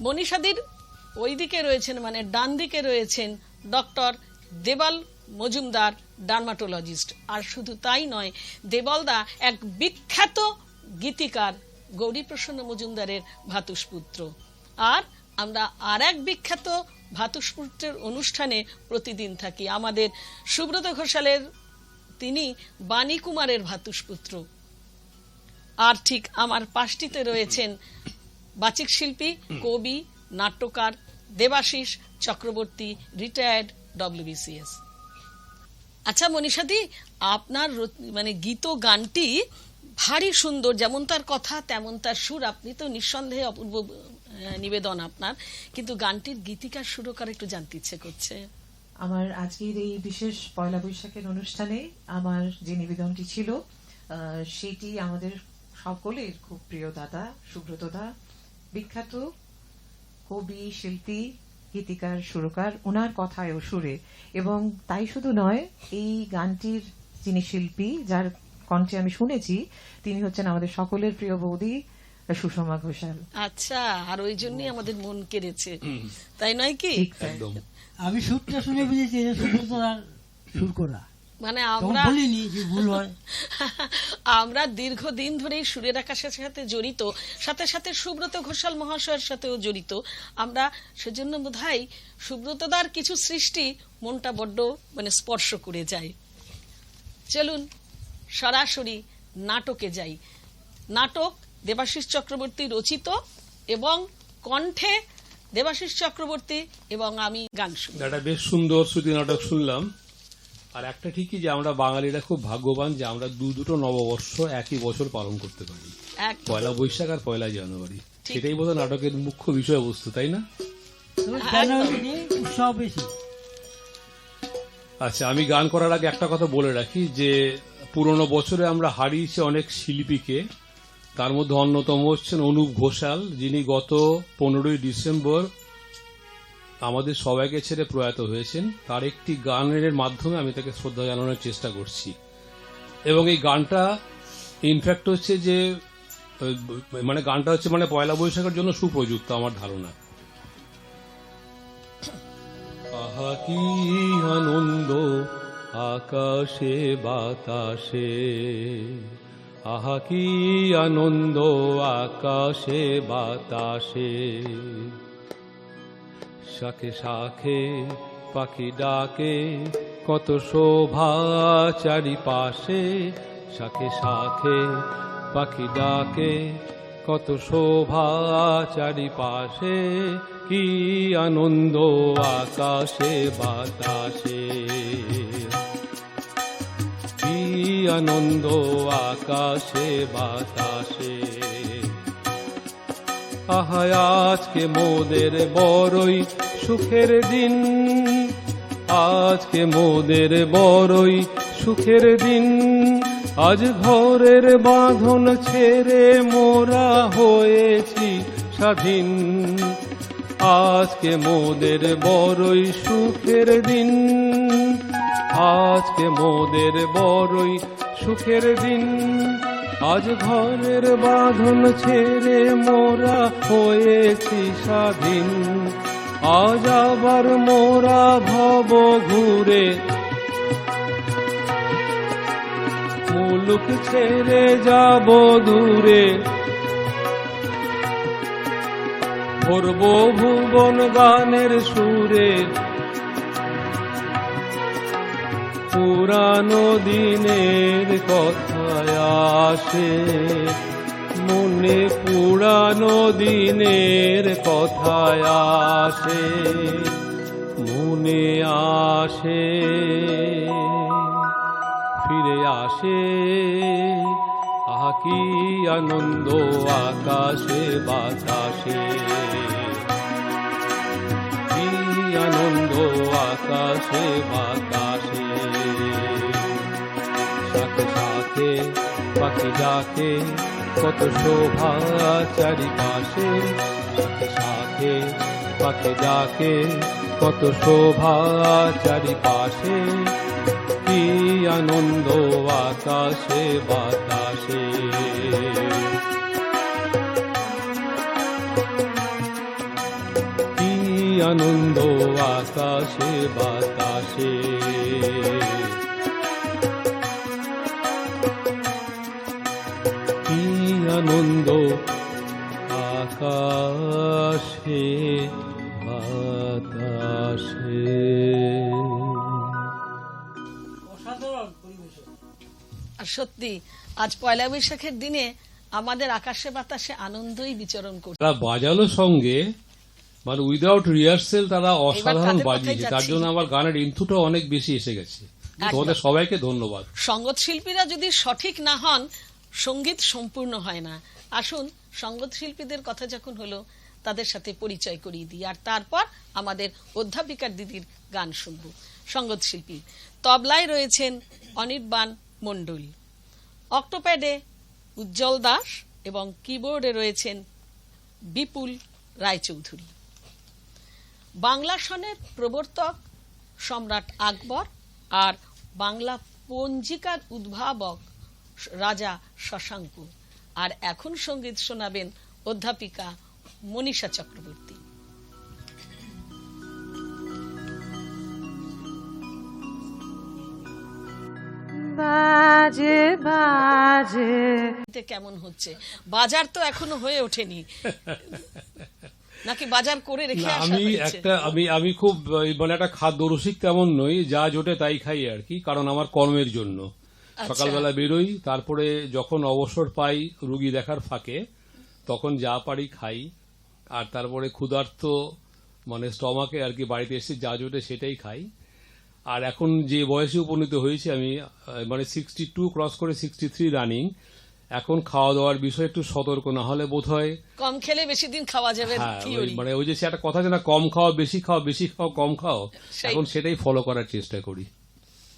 মনীষাদির ওই দিকে রয়েছেন মানে ডান দিকে রয়েছেন ডক্টর দেবাল মজুমদার ডার্মাটোলজিস্ট। আর শুধু তাই নয় দেবলদা এক বিখ্যাত গীতিকার গৌরীপ্রসন্ন মজুমদারের ভাতুষপুত্র। আর আমরা আর এক বিখ্যাত ভাতুষপুত্রের অনুষ্ঠানে প্রতিদিন থাকি। আমাদের সুব্রত ঘোষালের, তিনি বাণী কুমারের ভাতুষপুত্র। আর ঠিক আমার পাশটিতে রয়েছেন বাচিক শিল্পী কবি নাট্যকার দেবাশিস চক্রবর্তী রিটায়ার্ড ডব্লিউবিসিএস আচ্ছা মনীষাদি আপনার মানে গীত গানটি ভারী সুন্দর যেমন তার কথা তেমন তার সুর। আপনি তো নিঃসন্দেহে অপূর্ব নিবেদন আপনার। কিন্তু গানটির গীতিকার সুরকার একটু জানতে ইচ্ছে করছে। আমার আজকের এই বিশেষ পয়লা বৈশাখের অনুষ্ঠানে আমার যে নিবেদনটি ছিল সেটি আমাদের সকলের খুব প্রিয় দাদা সুব্রত দা বিখ্যাত কবি শিল্পী গীতিকার সুরকার ওনার কথায় ও সুরে। এবং তাই শুধু নয় এই গানটির যিনি শিল্পী যার কণ্ঠে আমি শুনেছি তিনি হচ্ছেন আমাদের সকলের প্রিয় বৌদি সুষমা ঘোষাল। আচ্ছা আর ওই জন্যই আমাদের মন কেড়েছে। তাই নয় কি? আমি সুরটা শুনে বুঝেছি সুর করা মানে আমরা বলিনি যে ভুল হয়। আমরা দীর্ঘদিন ধরেই সুরের আকাশের সাথে জড়িত সাথে সাথে সুব্রত ঘোষাল মহাশয়ের সাথেও জড়িত। আমরা সেজন্য বোধহয় সুব্রতদার কিছু সৃষ্টি মনটা বড্ড মানে স্পর্শ করে যায়। চলুন সরাসরি নাটকে যাই। নাটক দেবাশিস চক্রবর্তী রচিত এবং কণ্ঠে দেবাশিস চক্রবর্তী এবং আমি গান শুনি। বেশ সুন্দর শ্রুতি নাটক শুনলাম। আর একটা ঠিকই যে আমরা বাঙালিরা খুব ভাগ্যবান যে আমরা দু দুটো নববর্ষ একই বছর পালন করতে পারি। পয়লা বৈশাখ আর পয়লা জানুয়ারি। সেটাই বোধহয় নাটকের মুখ্য বিষয়বস্তু তাই না? আচ্ছা আমি গান করার আগে একটা কথা বলে রাখি যে পুরনো বছরে আমরা হারিয়েছি অনেক শিল্পীকে। তার মধ্যে অন্যতম হচ্ছেন অনুপ ঘোষাল যিনি গত পনেরোই ডিসেম্বর আমাদের সবাইকে ছেড়ে প্রয়াত হয়েছেন, তার একটি গানের মাধ্যমে আমি তাকে শ্রদ্ধা জানানোর চেষ্টা করছি। এবং এই গানটা ইনফ্যাক্ট হচ্ছে যে মানে গানটা হচ্ছে মানে পয়লা বৈশাখের জন্য সুপ্রযুক্ত আমার ধারণা। আহা, কি আনন্দ আকাশে, বাতাসে। আহা, কি আনন্দ আকাশে, বাতাসে। শাখে শাখে পাখি ডাকে, কত শোভা চারিপাশে। শাখে শাখে পাখি ডাকে, কত শোভা চারিপাশে। কি আনন্দ আকাশে, বাতাসে। কি আনন্দ আকাশে, বাতাসে। আহা আজকে মোদের বড়ই সুখের দিন। আজকে মোদের বড়ই সুখের দিন। আজ ঘরের বাঁধন ছেড়ে মোরা হয়েছি স্বাধীন। আজকে মোদের বড়ই সুখের দিন। আজকে মোদের বড়ই সুখের দিন। আজ ঘরের বাঁধন ছেড়ে মোরা হয়েছি স্বাধীন। আজ আবার মোরা ভব ঘুরে। মুলুক ছেড়ে যাব দূরে। ভরব ভুবন গানের সুরে। পুরানো দিনের কথায় আসে। মনে পুরানো দিনের কথায় আসে। মনে আসে। ফিরে আসে। আহা, কি আনন্দ আকাশে, বাতাসে। কি আনন্দ আকাশে, বাতাসে। সাথে সাথে পাখি ডাকে, কত শোভা চারিপাশে। সাথে সাথে পাখি ডাকে, কত শোভা চারিপাশে। কি আনন্দ আকাশে, বাতাসে। আনন্দ আকাশে, বাতাসে। আনন্দ আকাশে বাতাসে। আর সত্যি আজ পয়লা বৈশাখের দিনে আমাদের আকাশে বাতাসে আনন্দই বিচরণ করছে। তারা বাজালো সঙ্গে মানে উইদাউট রিহার্সেল তারা অসাধারণ বাজিয়েছে। তার জন্য আমার গানের ইনপুটও অনেক বেশি এসে গেছে। তোমাদের সবাইকে ধন্যবাদ। সঙ্গত শিল্পীরা যদি সঠিক না হন সংগীত সম্পূর্ণ হয় না। আসুন সঙ্গত শিল্পীদের কথা যখন হলো, তাদের সাথে পরিচয় করিয়ে দিই। আর তারপর আমাদের অধ্যাপিকার দিদির গান শুনব। সঙ্গত শিল্পী তবলায় রয়েছেন অনির্বাণ মণ্ডল। অক্টোপ্যাডে উজ্জ্বল দাস এবং কিবোর্ডে রয়েছেন বিপুল রায়চৌধুরী। বাংলা সনের প্রবর্তক সম্রাট আকবর আর বাংলা পঞ্জিকার উদ্ভাবক রাজা শশাঙ্ক। আর এখন সংগীত শোনাবেন অধ্যাপিকা মনীষা চক্রবর্তী। বাজে বাজে। কেমন হচ্ছে? বাজার তো এখনও হয়ে ওঠেনি। নাকি বাজার করে রেখে আমি একটা আমি আমি খুব মানে একটা খাদ্য রসিক তেমন নই যা জোটে তাই খাই আর কি কারণ আমার কর্মের জন্য। সকালবেলা বেরোই তারপরে যখন অবসর পাই রুগী দেখার ফাঁকে তখন যা পারি খাই। আর তারপরে ক্ষুধার্ত মানে স্টমাকে আর কি বাড়িতে এসে যা জোটে সেটাই খাই। আর এখন যে বয়সে উপনীত হয়েছি আমি মানে সিক্সটি টু ক্রস করে সিক্সটি থ্রি রানিং এখন খাওয়া দাওয়ার বিষয়ে একটু সতর্ক না হলে বোধ হয় কম খেলে বেশি দিন খাওয়া যাবে হ্যাঁ মানে ওই যে সে একটা কথা আছে না কম খাও বেশি খাও বেশি খাও কম খাও। এখন সেটাই ফলো করার চেষ্টা করি।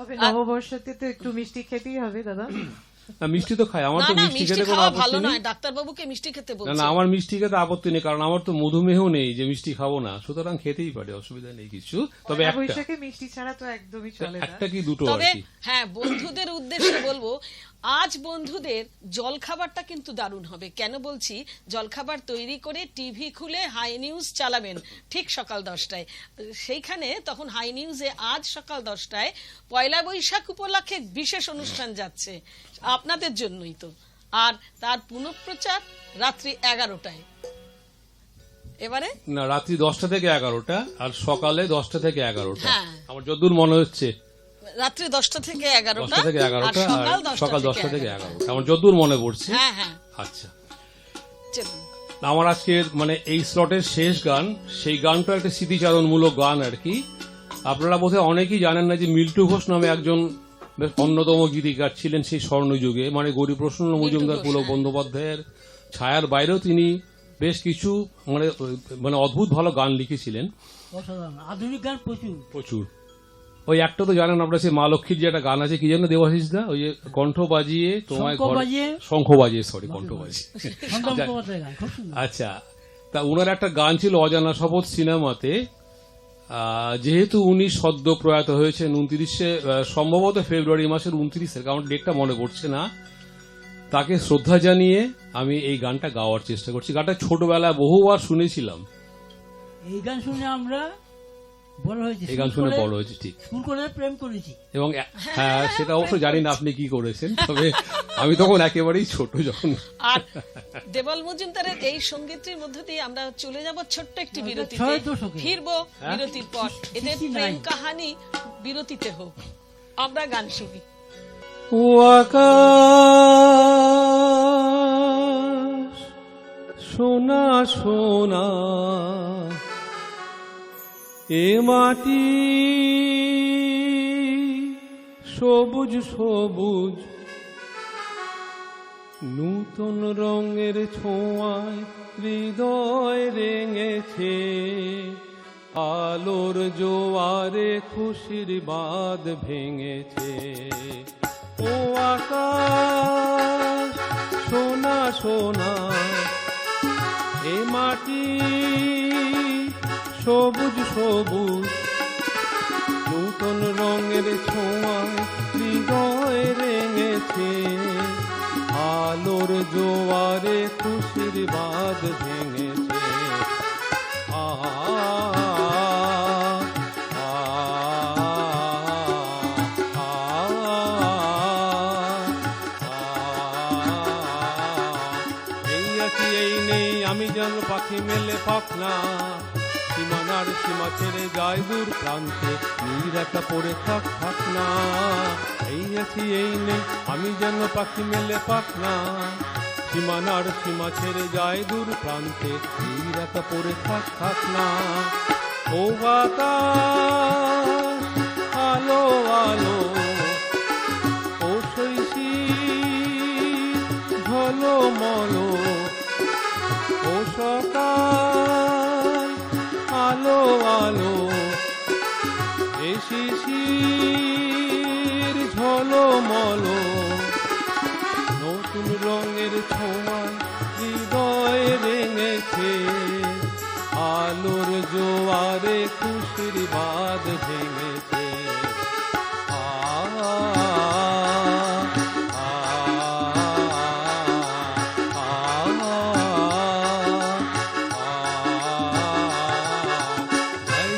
তবে নববর্ষতে তো একটু মিষ্টি খেতেই হবে দাদা। না মিষ্টি তো খাই আমার তো মিষ্টি খেতে কোনো আপত্তি নেই। নয় ডাক্তারবাবুকে মিষ্টি খেতে বলছে না আমার মিষ্টি খেতে আপত্তি নেই কারণ আমার তো মধুমেহ নেই যে মিষ্টি খাব না সুতরাং খেতেই পারে অসুবিধা নেই কিছু। তবে একটা বৈশাখে মিষ্টি ছাড়া তো একদমই চলে না। একটা কি দুটো আর তবে কি? হ্যাঁ বন্ধুদের উদ্দেশ্যে বলব আজ বন্ধুদের জলখাবারটা কিন্তু দারুণ হবে। কেন বলছি? জলখাবার তৈরি করে টিভি খুলে হাই নিউজ চালাবেন ঠিক সকাল দশটায়। সেইখানে তখন হাই নিউজে আজ সকাল দশটায় পয়লা বৈশাখ উপলক্ষে বিশেষ অনুষ্ঠান যাচ্ছে। আপনাদের জন্যই তো। আর তার পুনঃপ্রচার রাত্রি এগারোটায়। এবারে? না রাত্রি দশটা থেকে এগারোটা আর সকালে দশটা থেকে এগারোটা। হ্যাঁ। আমার যতদূর মনে হচ্ছে। রাত্রি দশটা থেকে এগারোটা থেকে এগারোটা সকাল দশটা থেকে এগারোটা। আমার যতদূর মনে পড়ছে। হ্যাঁ হ্যাঁ। আচ্ছা। আমার আজকের মানে এই স্লটের শেষ গান সেই গানটা একটা স্মৃতিচারণমূলক গান আর কি। আপনারা বোধহয় অনেকেই জানেন না যে মিল্টু ঘোষ নামে একজন বেশ অন্যতম গীতিকার ছিলেন সেই স্বর্ণযুগে। মানে গরিপ্রসন্ন মজুমদার পুলক হ্যাঁ। বন্দ্যোপাধ্যায়ের ছায়ার বাইরেও তিনি বেশ কিছু মানে মানে অদ্ভুত ভালো গান লিখেছিলেন। আধুনিক গান প্রচুর। প্রচুর। ওই একটা তো জানেন আমরা সেই মা লক্ষ্মীর যে একটা গান আছে কি যেন দেবাশিস দা? ওই যে কণ্ঠ বাজিয়ে তোমায় শঙ্খ বাজিয়ে? সরি কণ্ঠ বাজিয়ে। সুন্দর। আচ্ছা। তা ওনার একটা গান ছিল অজানা শপথ সিনেমাতে যেহেতু উনি সদ্য প্রয়াত হয়েছেন উনত্রিশে সম্ভবত ফেব্রুয়ারি মাসের উনত্রিশের, কারণ ডেটটা মনে পড়ছে না। তাকে শ্রদ্ধা জানিয়ে আমি এই গানটা গাওয়ার চেষ্টা করছি। গানটা ছোটবেলায় বহুবার শুনেছিলাম। এই গান শুনে আমরা বড় হয়েছি এই গান শুনে বড় হয়েছে ঠিক। স্কুল করে প্রেম করেছি। এবং হ্যাঁ সেটা অবশ্য জানি না আপনি কি করেছেন তবে আমি তখন একেবারেই ছোট যখন। আর দেবল মজুমদারের এই সঙ্গীতটির মধ্য দিয়ে আমরা চলে যাব ছোট্ট একটি বিরতিতে। ফিরবো হ্যাঁ? বিরতির পর। এদের 69 প্রেম কাহানি বিরতিতে হোক। আমরা গান শুনি। ও আকাশ সোনা সোনা এ মাটি সবুজ সবুজ, নূতন রঙের ছোঁয়ায় হৃদয় রেঙেছে, আলোর জোয়ারে খুশির বাদ ভেঙেছে। ও আকাশ, সোনা সোনা, এ মাটি সবুজ সবুজ, নূতন রঙের ছোঁয়ায় হৃদয় রেঙেছে। আলোর জোয়ারে খুশির বাদ ভেঙেছে। আ এই নেই, আমি যেন পাখি মেলে পাখনা। সীমানার সীমা ছেড়ে যায় দূর প্রান্তে। নীর একা পড়ে থাক থাক না এই আছি, এই নেই আমি যেন পাখি মেলে পাখনা। সীমানার সীমা ছেড়ে যায় দূর প্রান্তে। নীর একা পড়ে থাক থাক না ও বাতাস! রেঙেছে আলোর জোয়ারে খুশির বাদ ভেঙেছে।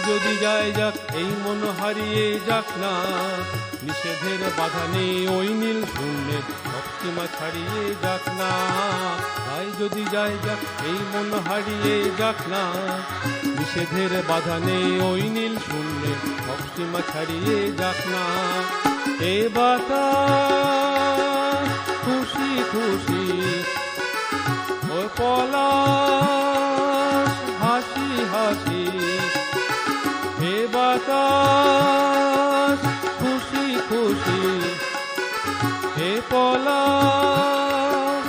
যদি যায় যাক, এই মন হারিয়ে যাক না। নিষেধের বাধা নেই, ওই নীল ছাড়িয়ে যাক না। তাই যদি যাই যাক, এই মন হারিয়ে যাক না। নিষেধের বাধা নেই ওই নীল শূন্যের সীমা ছাড়িয়ে যাক না। এ বাতাস খুশি খুশি, ও পলাশ, হাসি হাসি হে বাতাস হে পলাশ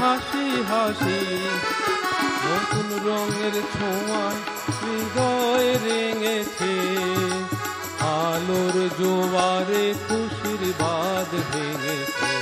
হাসি হাসি নতুন রঙের ছোঁয়ায় হৃদয় রেঙেছে। আলোর জোয়ারে খুশির বাদ ভেঙেছে।